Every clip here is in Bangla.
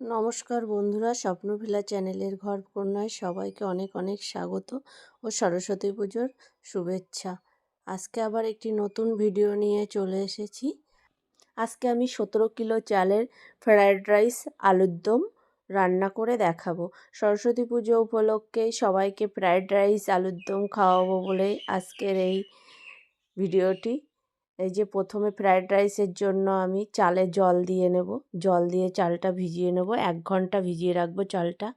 নমস্কার বন্ধুরা, স্বপ্নভিলা চ্যানেলের ঘর কন্যায় সবাইকে অনেক অনেক স্বাগত ও সরস্বতী পুজোর শুভেচ্ছা। আজকে আবার একটি নতুন ভিডিও নিয়ে চলে এসেছি। আজকে আমি সতেরো কিলো চালের ফ্রায়েড রাইস, আলুর দম রান্না করে দেখাবো। সরস্বতী পুজো উপলক্ষে সবাইকে ফ্রায়েড রাইস, আলুর দম খাওয়াবো বলেই আজকের এই ভিডিওটি। এই যে প্রথমে ফ্রায়েড রাইসের জন্য আমি চালে জল দিয়ে নেব। জল দিয়ে চালটা ভিজিয়ে নেব। এক ঘণ্টা ভিজিয়ে রাখব চালটা।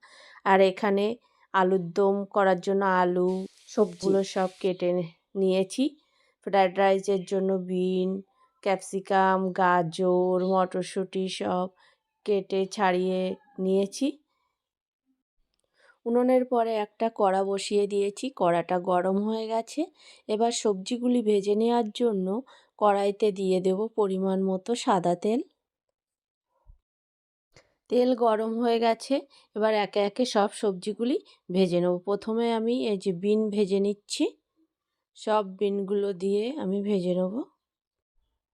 আর এখানে আলুর দম করার জন্য আলু সবগুলো সব কেটে নিয়েছি। ফ্রায়েড রাইসের জন্য বিন ক্যাপসিকাম গাজর মটরশুঁটি সব কেটে ছাড়িয়ে নিয়েছি। উনুনের পরে একটা কড়া বসিয়ে দিয়েছি। কড়াটা গরম হয়ে গেছে। এবার সবজিগুলি ভেজে নেওয়ার জন্য কড়াইতে দিয়ে দেব পরিমাণ মতো সাদা তেল। তেল গরম হয়ে গেছে, এবার একে একে সব সবজিগুলি ভেজে নেব। প্রথমে আমি এই যে বিন ভেজে নিচ্ছি, সব বিনগুলো দিয়ে আমি ভেজে নেব।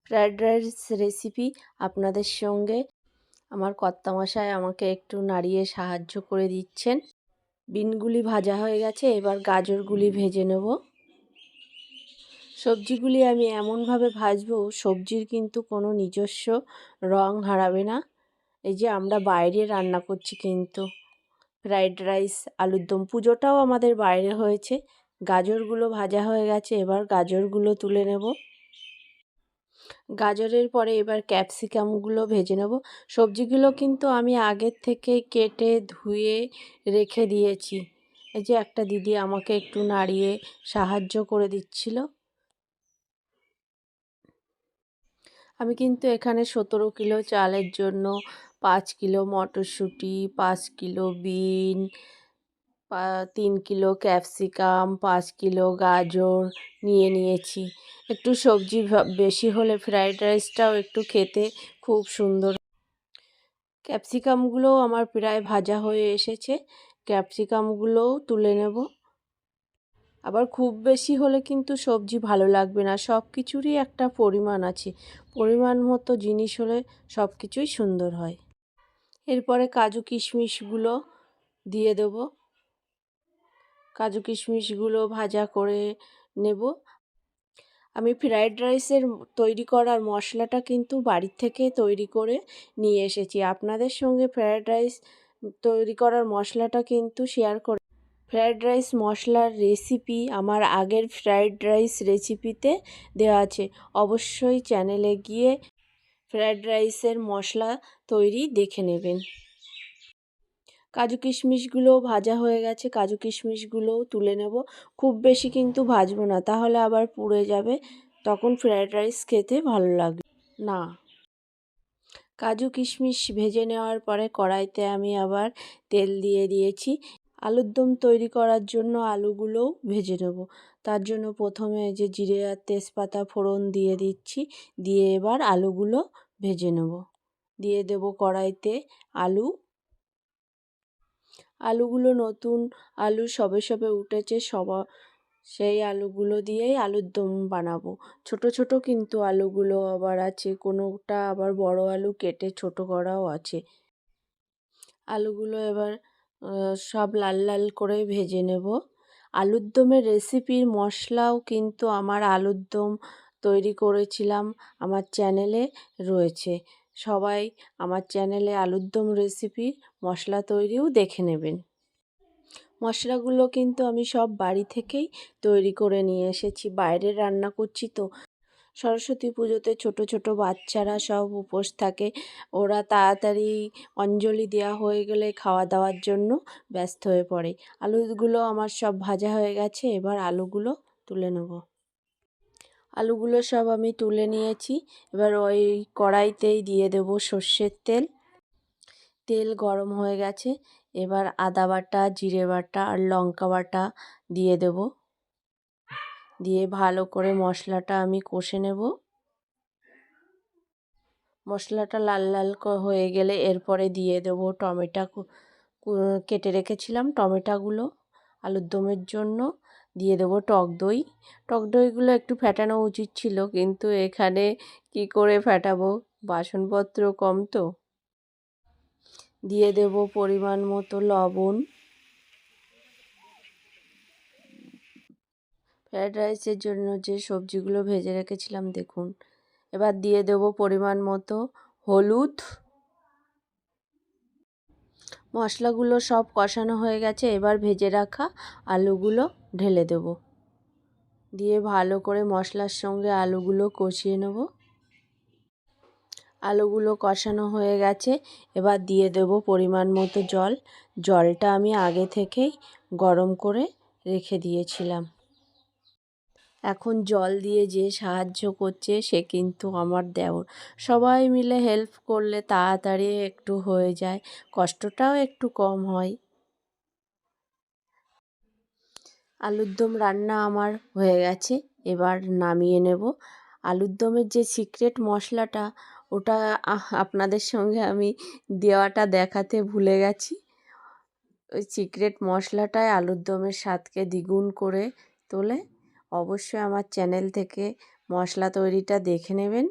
ফ্রায়েড রাইস রেসিপি আপনাদের সঙ্গে আমার কর্তামশাই আমাকে একটু নাড়িয়ে সাহায্য করে দিচ্ছেন। বিনগুলি ভাজা হয়ে গেছে, এবার গাজরগুলি ভেজে নেব। সবজিগুলি আমি এমনভাবে ভাজবো, সবজির কিন্তু কোনো নিজস্ব রং হারাবে না। এই যে আমরা বাইরে রান্না করছি কিন্তু, ফ্রাইড রাইস, আলুর দম, পুজোটাও আমাদের বাইরে হয়েছে। গাজরগুলো ভাজা হয়ে গেছে, এবার গাজরগুলো তুলে নেব। গাজরের পরে এবার ক্যাপসিকামগুলো ভেজে নেব। সবজিগুলো কিন্তু আমি আগের থেকে কেটে ধুয়ে রেখে দিয়েছি। এই যে একটা দিদি আমাকে একটু নাড়িয়ে সাহায্য করে দিচ্ছিল। আমি কিন্তু এখানে সতেরো কিলো চালের জন্য পাঁচ কিলো মটরশুঁটি, পাঁচ কিলো বিন তিন কিলো ক্যাপসিকাম, পাঁচ কিলো গাজর নিয়ে নিয়েছি। একটু সবজি বেশি হলে ফ্রাইড রাইসটাও একটু খেতে খুব সুন্দর। ক্যাপসিকামগুলোও আমার প্রায় ভাজা হয়ে এসেছে। ক্যাপসিকামগুলোও তুলে নেব। আবার খুব বেশি হলে কিন্তু সবজি ভালো লাগবে না। সব কিছুরই একটা পরিমাণ আছে। পরিমাণ মতো জিনিস হলে সব কিছুই সুন্দর হয়। এরপরে কাজু কিশমিশগুলো দিয়ে দেব। কাজু কিশমিশগুলো ভাজা করে নেব। আমি ফ্রায়েড রাইসের তৈরি করার মশলাটা কিন্তু বাড়ির থেকে তৈরি করে নিয়ে এসেছি। আপনাদের সঙ্গে ফ্রায়েড রাইস তৈরি করার মশলাটা কিন্তু শেয়ার করে ফ্রায়েড রাইস মশলার রেসিপি আমার আগের ফ্রায়েড রাইস রেসিপিতে দেওয়া আছে। অবশ্যই চ্যানেলে গিয়ে ফ্রায়েড রাইসের মশলা তৈরি দেখে নেবেন। কাজু কিশমিশগুলো ভাজা হয়ে গেছে, কাজু কিশমিশগুলোও তুলে নেব। খুব বেশি কিন্তু ভাজবো না, তাহলে আবার পুড়ে যাবে, তখন ফ্রায়েড রাইস খেতে ভালো লাগবে। না। কাজু কিশমিশ ভেজে নেওয়ার পরে কড়াইতে আমি আবার তেল দিয়ে দিয়েছি। আলুর দম তৈরি করার জন্য আলুগুলোও ভেজে নেব। তার জন্য প্রথমে যে জিরে আর তেজপাতা ফোড়ন দিয়ে দিচ্ছি, দিয়ে এবার আলুগুলো ভেজে নেব। দিয়ে দেব কড়াইতে আলু। আলুগুলো নতুন আলু সবে সবে উঠেছে, সবা, সেই আলুগুলো দিয়েই আলুর দম বানাবো। ছোট ছোট কিন্তু আলুগুলো আবার আছে, কোনোটা আবার বড় আলু কেটে ছোট করাও আছে। আলুগুলো এবার সব লাল লাল করে ভেজে নেব। আলুর দমের রেসিপির মশলাও কিন্তু আমার আলুর দম তৈরি করেছিলাম আমার চ্যানেলে রয়েছে। সবাই আমার চ্যানেলে আলুর দম রেসিপির মশলা তৈরিও দেখে নেবেন। মশলাগুলো কিন্তু আমি সব বাড়ি থেকেই তৈরি করে নিয়ে এসেছি। বাইরে রান্না করছি তো সরস্বতী পুজোতে ছোট ছোট বাচ্চারা সব উপোস থাকে। ওরা তাড়াতাড়ি অঞ্জলি দেওয়া হয়ে গেলে খাওয়া দাওয়ার জন্য ব্যস্ত হয়ে পড়ে। আলুগুলো আমার সব ভাজা হয়ে গেছে, এবার আলুগুলো তুলে নেব। আলুগুলো সব আমি তুলে নিয়েছি, এবার ওই কড়াইতেই দিয়ে দেব সর্ষের তেল। তেল গরম হয়ে গেছে, এবার আদা বাটা, জিরে বাটা আর লঙ্কা বাটা দিয়ে দেব। দিয়ে ভালো করে মশলাটা আমি কষে নেব। মশলাটা লাল লাল হয়ে গেলে এরপরে দিয়ে দেবো টমেটো কেটে রেখেছিলাম টমেটোগুলো আলুর দমের জন্য। দিয়ে দেবো টক দই। টক দইগুলো একটু ফেটানো উচিত ছিল, কিন্তু এখানে কি করে ফেটাবো? বাসনপত্র কম তো। দিয়ে দেব পরিমাণ মতো লবণ। ফ্রায়েড রাইসের জন্য যে সবজিগুলো ভেজে রেখেছিলাম, দেখুন। এবার দিয়ে দেব পরিমাণ মতো হলুদ। মশলাগুলো সব কষানো হয়ে গেছে, এবার ভেজে রাখা আলুগুলো ঢেলে দেব। দিয়ে ভালো করে মশলার সঙ্গে আলুগুলো কষিয়ে নেব। আলুগুলো কষানো হয়ে গেছে, এবার দিয়ে দেব পরিমাণ মতো জল। জলটা আমি আগে থেকেই গরম করে রেখে দিয়েছিলাম। এখন জল দিয়ে যে সাহায্য করছে, সে কিন্তু আমার দেওর। সবাই মিলে হেল্প করলে তাড়াতাড়ি একটু হয়ে যায়, কষ্টটাও একটু কম হয়। আলুর দম রান্না আমার হয়ে গেছে, এবার নামিয়ে নেব। আলুর দমের যে সিক্রেট মশলাটা, ওটা আপনাদের সঙ্গে আমি দেওয়াটা দেখাতে ভুলে গেছি। ওই সিক্রেট মশলাটাই আলুর দমের স্বাদকে দ্বিগুণ করে তোলে। অবশ্যই আমার চ্যানেল থেকে মশলা তৈরিটা দেখে নেবেন।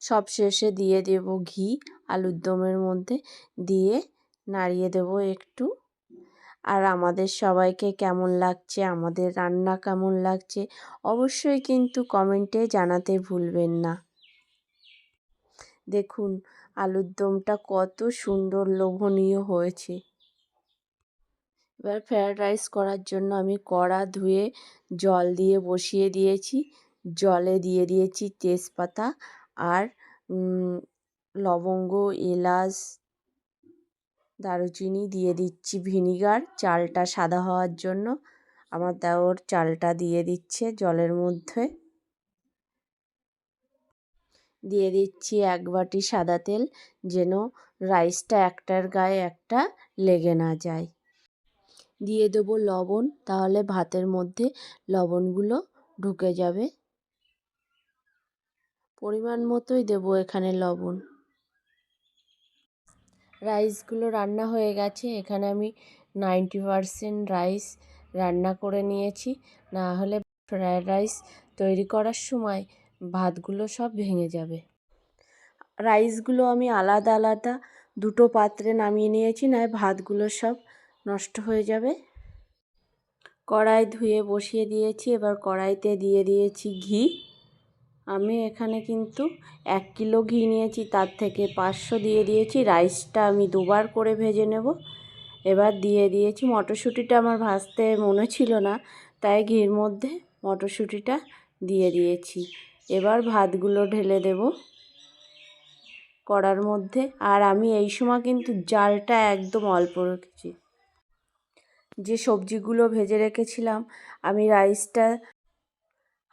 সব শেষে দিয়ে দেব ঘি, আলুর দমের মধ্যে দিয়ে নাড়িয়ে দেব একটু। আর আমাদের সবাইকে কেমন লাগছে, আমাদের রান্না কেমন লাগছে, অবশ্যই কিন্তু কমেন্টে জানাতে ভুলবেন না। দেখুন, আলুর দমটা কত সুন্দর লোভনীয় হয়েছে। এবার ফ্রায়েড রাইস করার জন্য আমি কড়া ধুয়ে জল দিয়ে বসিয়ে দিয়েছি। জলে দিয়ে দিয়েছি তেজপাতা আর লবঙ্গ, এলাচ, দারুচিনি দিয়ে দিচ্ছি ভিনিগার। চালটা সাদা হওয়ার জন্য আমার দেওর চালটা দিয়ে দিচ্ছে জলের মধ্যে। দিয়ে দিচ্ছি এক বাটি সাদা তেল যেন রাইসটা একটার গায়ে একটা লেগে না যায়। দিয়ে দেবো লবণ, তাহলে ভাতের মধ্যে লবণগুলো ঢুকে যাবে। পরিমাণ মতোই দেবো এখানে লবণ। রাইসগুলো রান্না হয়ে গেছে, এখানে আমি নাইনটি পারসেন্ট রাইস রান্না করে নিয়েছি। না হলে ফ্রায়েড রাইস তৈরি করার সময় ভাতগুলো সব ভেঙে যাবে। রাইসগুলো আমি আলাদা আলাদা দুটো পাত্রে নামিয়ে নিয়েছি নয় ভাতগুলো সব নষ্ট হয়ে যাবে। কড়াই ধুয়ে বসিয়ে দিয়েছি, এবার কড়াইতে দিয়ে দিয়েছি ঘি। আমি এখানে কিন্তু এক কিলো ঘি নিয়েছি, তার থেকে পাঁচশো দিয়ে দিয়েছি। রাইসটা আমি দুবার করে ভেজে নেব। এবার দিয়ে দিয়েছি, মটরশুঁটিটা আমার ভাজতে মনে ছিল না, তাই ঘির মধ্যে মটরশুঁটিটা দিয়ে দিয়েছি। এবার ভাতগুলো ঢেলে দেব কড়ার মধ্যে। আর আমি এই সময় কিন্তু জালটা একদম অল্প রেখেছি। যে সবজিগুলো ভেজে রেখেছিলাম, আমি রাইসটা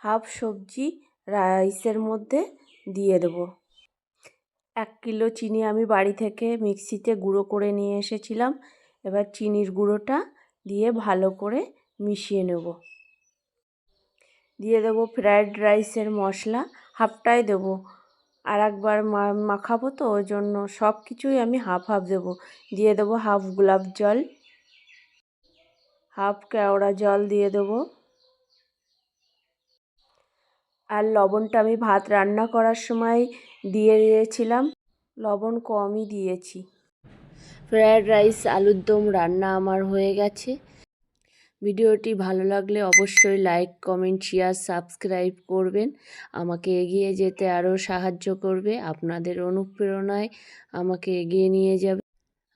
হাফ সবজি রাইসের মধ্যে দিয়ে দেবো। এক কিলো চিনি আমি বাড়ি থেকে মিক্সিতে গুঁড়ো করে নিয়ে এসেছিলাম। এবার চিনির গুঁড়োটা দিয়ে ভালো করে মিশিয়ে নেব। দিয়ে দেবো ফ্রায়েড রাইসের মশলা, হাফটাই দেবো। আর একবার মাখাবো তো, ওই জন্য সব কিছুই আমি হাফ হাফ দেবো। দিয়ে দেবো হাফ গোলাপ জল হাফ কেওড়া জল দিয়ে দেবো। আর লবণটা আমি ভাত রান্না করার সময় দিয়ে দিয়েছিলাম। লবণ কমই দিয়েছি। ফ্রায়েড রাইস, আলুর দম রান্না আমার হয়ে গেছে। ভিডিওটি ভালো লাগলে অবশ্যই লাইক, কমেন্ট, শেয়ার, সাবস্ক্রাইব করবেন। আমাকে এগিয়ে যেতে আরও সাহায্য করবে। আপনাদের অনুপ্রেরণায় আমাকে এগিয়ে নিয়ে যাবে।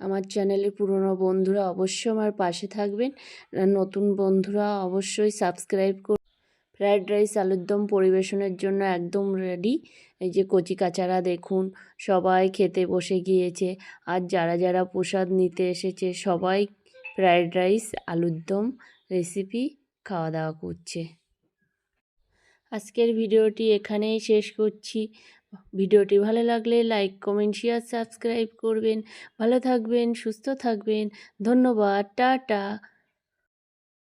আমার চ্যানেলে পুরনো বন্ধুরা অবশ্যই আমার পাশে থাকবেন। নতুন বন্ধুরা অবশ্যই সাবস্ক্রাইব কর ফ্রায়েড রাইস আলুর দম পরিবেশনের জন্য একদম রেডি এই যে কচি কাচারা দেখুন, সবাই খেতে বসে গিয়েছে। আর যারা যারা প্রসাদ নিতে এসেছে, সবাই ফ্রায়েড রাইস আলুর দম রেসিপি খাওয়া দাওয়া করছে। আজকের ভিডিওটি এখানেই শেষ করছি। ভিডিওটি ভালো লাগলে লাইক কমেন্ট শেয়ার সাবস্ক্রাইব করবেন। ভালো থাকবেন সুস্থ থাকবেন। ধন্যবাদ টাটা।